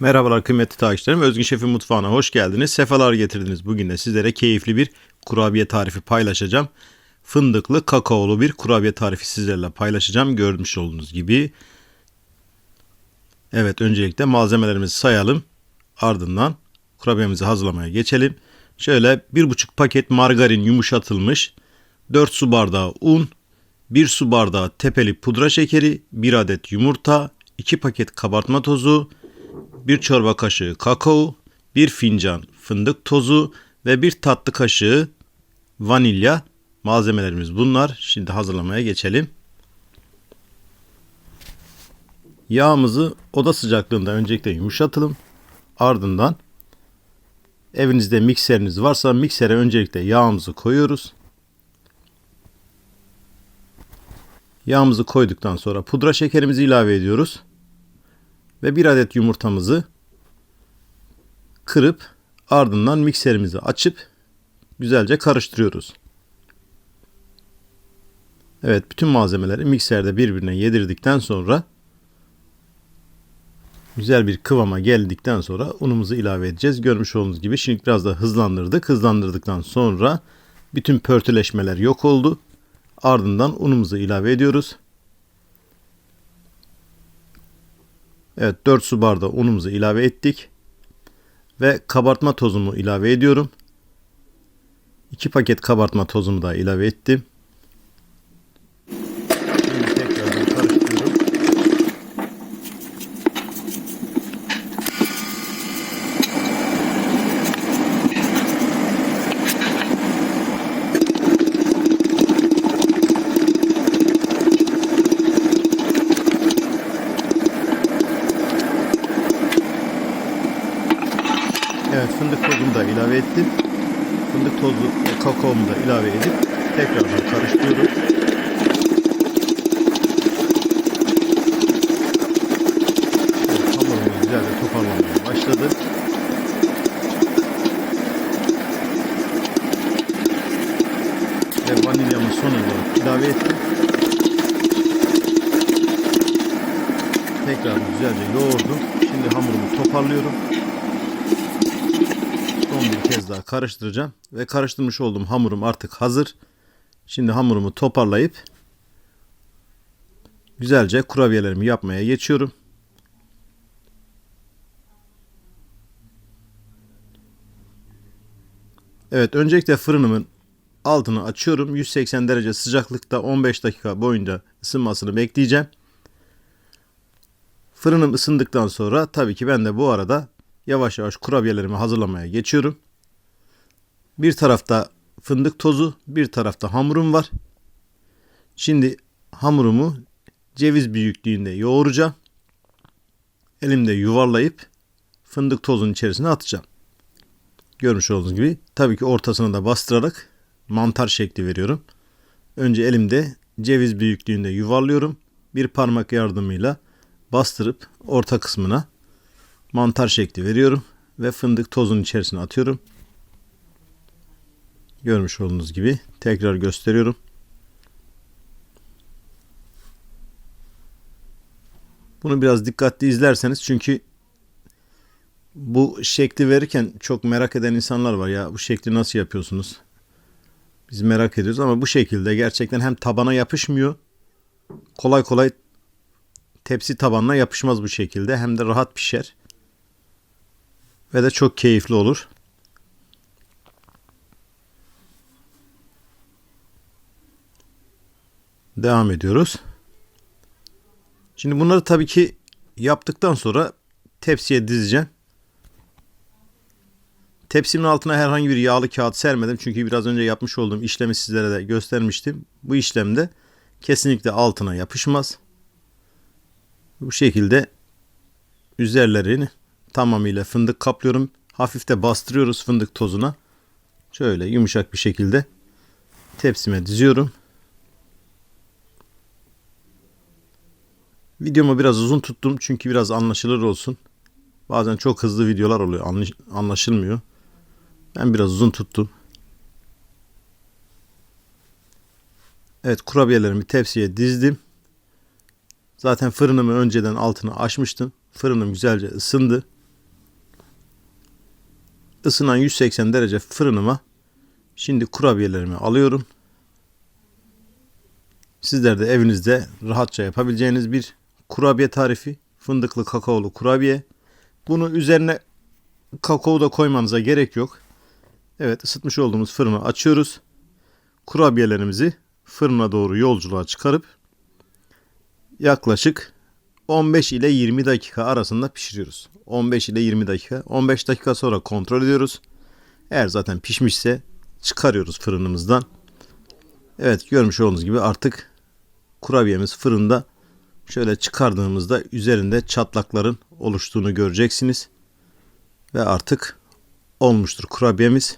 Merhabalar kıymetli takipçilerim. Özgün Şef'in mutfağına hoş geldiniz. Sefalar getirdiniz. Bugün de sizlere keyifli bir kurabiye tarifi paylaşacağım. Fındıklı kakaolu bir kurabiye tarifi sizlerle paylaşacağım. Görmüş olduğunuz gibi. Evet öncelikle malzemelerimizi sayalım. Ardından kurabiyemizi hazırlamaya geçelim. Şöyle 1,5 paket margarin yumuşatılmış. 4 su bardağı un. 1 su bardağı tepeli pudra şekeri. 1 adet yumurta. 2 paket kabartma tozu. 1 çorba kaşığı kakao, 1 fincan fındık tozu ve 1 tatlı kaşığı vanilya malzemelerimiz bunlar. Şimdi hazırlamaya geçelim. Yağımızı oda sıcaklığında öncelikle yumuşatalım. Ardından evinizde mikseriniz varsa miksere öncelikle yağımızı koyuyoruz. Yağımızı koyduktan sonra pudra şekerimizi ilave ediyoruz ve bir adet yumurtamızı kırıp ardından mikserimizi açıp güzelce karıştırıyoruz. Evet bütün malzemeleri mikserde birbirine yedirdikten sonra güzel bir kıvama geldikten sonra unumuzu ilave edeceğiz. Görmüş olduğunuz gibi şimdi biraz da hızlandırdık. Hızlandırdıktan sonra bütün pörtüleşmeler yok oldu. Ardından unumuzu ilave ediyoruz. Evet 4 su bardağı unumuzu ilave ettik. Ve kabartma tozumu ilave ediyorum. 2 paket kabartma tozumu da ilave ettim. Şimdi tekrardan karıştırıyorum. Evet fındık tozunu da ilave ettim. Fındık tozu ve kakaomu da ilave edip tekrardan karıştırıyorum. Evet, hamurumuz güzelce toparlanmaya başladı. Ve vanilyamı son olarak ilave ettim. Tekrar güzelce yoğurdum. Şimdi hamurumu toparlıyorum son bir kez daha karıştıracağım. Ve karıştırmış olduğum hamurum artık hazır. Şimdi hamurumu toparlayıp güzelce kurabiyelerimi yapmaya geçiyorum. Evet öncelikle fırınımın altını açıyorum. 180 derece sıcaklıkta 15 dakika boyunca ısınmasını bekleyeceğim. Fırınım ısındıktan sonra tabii ki ben de bu arada yavaş yavaş kurabiyelerimi hazırlamaya geçiyorum. Bir tarafta fındık tozu, bir tarafta hamurum var. Şimdi hamurumu ceviz büyüklüğünde yoğuracağım. Elimde yuvarlayıp fındık tozunun içerisine atacağım. Görmüş olduğunuz gibi tabii ki ortasına da bastırarak mantar şekli veriyorum. Önce elimde ceviz büyüklüğünde yuvarlıyorum. Bir parmak yardımıyla bastırıp orta kısmına mantar şekli veriyorum ve fındık tozunun içerisine atıyorum. Görmüş olduğunuz gibi tekrar gösteriyorum. Bunu biraz dikkatli izlerseniz çünkü bu şekli verirken çok merak eden insanlar var ya bu şekli nasıl yapıyorsunuz? Biz merak ediyoruz ama bu şekilde gerçekten hem tabana yapışmıyor. Kolay kolay tepsi tabanına yapışmaz bu şekilde hem de rahat pişer ve de çok keyifli olur. Devam ediyoruz. Şimdi bunları tabii ki yaptıktan sonra tepsiye dizeceğim. Tepsimin altına herhangi bir yağlı kağıt sermedim. Çünkü biraz önce yapmış olduğum işlemi sizlere de göstermiştim. Bu işlemde kesinlikle altına yapışmaz. Bu şekilde üzerlerini tamamıyla fındık kaplıyorum. Hafif de bastırıyoruz fındık tozuna. Şöyle yumuşak bir şekilde tepsime diziyorum. Videomu biraz uzun tuttum çünkü biraz anlaşılır olsun. Bazen çok hızlı videolar oluyor anlaşılmıyor. Ben biraz uzun tuttum. Evet kurabiyelerimi tepsiye dizdim. Zaten fırınımı önceden altını açmıştım. Fırınım güzelce ısındı. Isınan 180 derece fırınıma şimdi kurabiyelerimi alıyorum. Sizler de evinizde rahatça yapabileceğiniz bir kurabiye tarifi. Fındıklı kakaolu kurabiye. Bunu üzerine kakao da koymanıza gerek yok. Evet ısıtmış olduğumuz fırını açıyoruz. Kurabiyelerimizi fırına doğru yolculuğa çıkarıp yaklaşık 15 ile 20 dakika arasında pişiriyoruz. 15 ile 20 dakika. 15 dakika sonra kontrol ediyoruz. Eğer zaten pişmişse çıkarıyoruz fırınımızdan. Evet görmüş olduğunuz gibi artık kurabiyemiz fırında şöyle çıkardığımızda üzerinde çatlakların oluştuğunu göreceksiniz. Ve artık olmuştur kurabiyemiz.